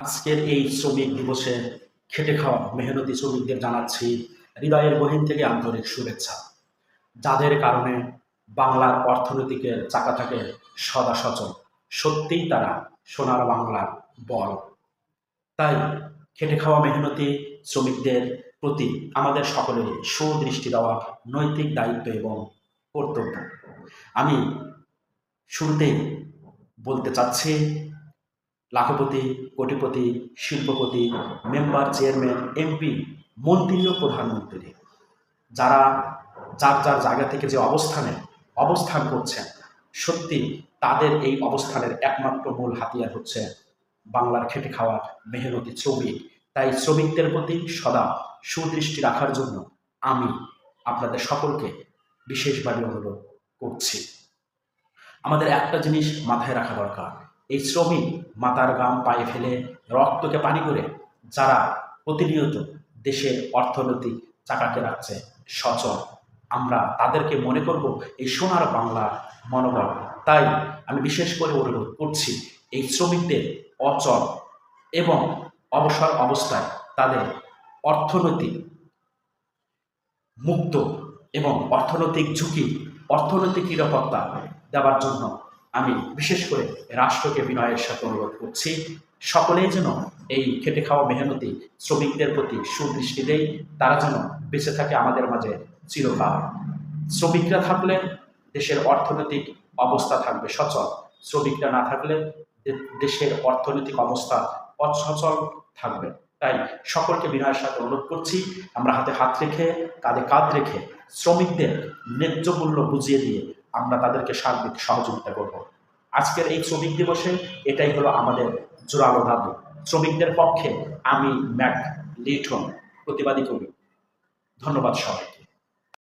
আজকের এই শ্রমিক দিবসে খেটে খাওয়া মেহনতি শ্রমিকদের জানাচ্ছি হৃদয়ের গহীন থেকে আন্তরিক শুভেচ্ছা। যাদের কারণে বাংলার অর্থনৈতিকের চাকা থাকে সদা সচল, সত্যিই তারা সোনার বাংলার বল। তাই খেটে খাওয়া মেহনতি শ্রমিকদের প্রতি আমাদের সকলেরই সুদৃষ্টি দেওয়া নৈতিক দায়িত্ব এবং কর্তব্য। আমি শুরুতেই বলতে চাচ্ছি লাখপতি, কোটিপতি, শিল্পপতি, মেম্বার, চেয়ারম্যান, এমপি, মন্ত্রী ও প্রধানমন্ত্রী, যারা যার যার জায়গা থেকে যে অবস্থানে অবস্থান করছেন, সত্যি তাদের এই অবস্থানের একমাত্র মূল হাতিয়ার হচ্ছে বাংলার খেটে খাওয়া মেহনতি শ্রমিক। তাই শ্রমিকদের প্রতি সদা সুদৃষ্টি রাখার জন্য আমি আপনাদের সকলকে বিশেষভাবে অনুরোধ করছি। আমাদের একটা জিনিস মাথায় রাখা দরকার। এই শ্রমিক মাতার গাম পায়ে ফেলে রক্তকে পানি করে যারা প্রতিনিয়ত দেশের অর্থনৈতিক চাকাকে রাখছে সচল। আমরা তাদেরকে মনে করব এই সোনার বাংলা মনোবল। তাই আমি বিশেষ করে অনুরোধ করছি এই শ্রমিকদের অচল এবং অবসর অবস্থায় তাদের অর্থনৈতিক মুক্ত এবং অর্থনৈতিক ঝুঁকি, অর্থনৈতিক নিরাপত্তা দেওয়ার জন্য আমি বিশেষ করে রাষ্ট্রকে বিনয়ের সাথে অনুরোধ করছি, সকলেই যেন এই খেটে খাওয়া মেহনতি শ্রমিকদের প্রতি সুদৃষ্টি দেয়, তারা যেন বেঁচে থাকে আমাদের মাঝে চিরকাল। শ্রমিকরা থাকলে দেশের অর্থনৈতিক অবস্থা থাকবে সচল, শ্রমিকরা না থাকলে দেশের অর্থনৈতিক অবস্থা অসচল থাকবে। তাই সকলকে বিনয়ের সাথে অনুরোধ করছি, আমরা হাতে হাত রেখে, কাঁধে কাঁধ রেখে শ্রমিকদের ন্যায্য মূল্য বুঝিয়ে দিয়ে আমরা তাদেরকে সার্বিক সহযোগিতা করব। আজকের এই শ্রমিক দিবসে এটাই হলো আমাদের জোরালো দাবি। শ্রমিকদের পক্ষে আমি ম্যাক লিটন প্রতিবাদী করি ধন্যবাদ সবাইকে।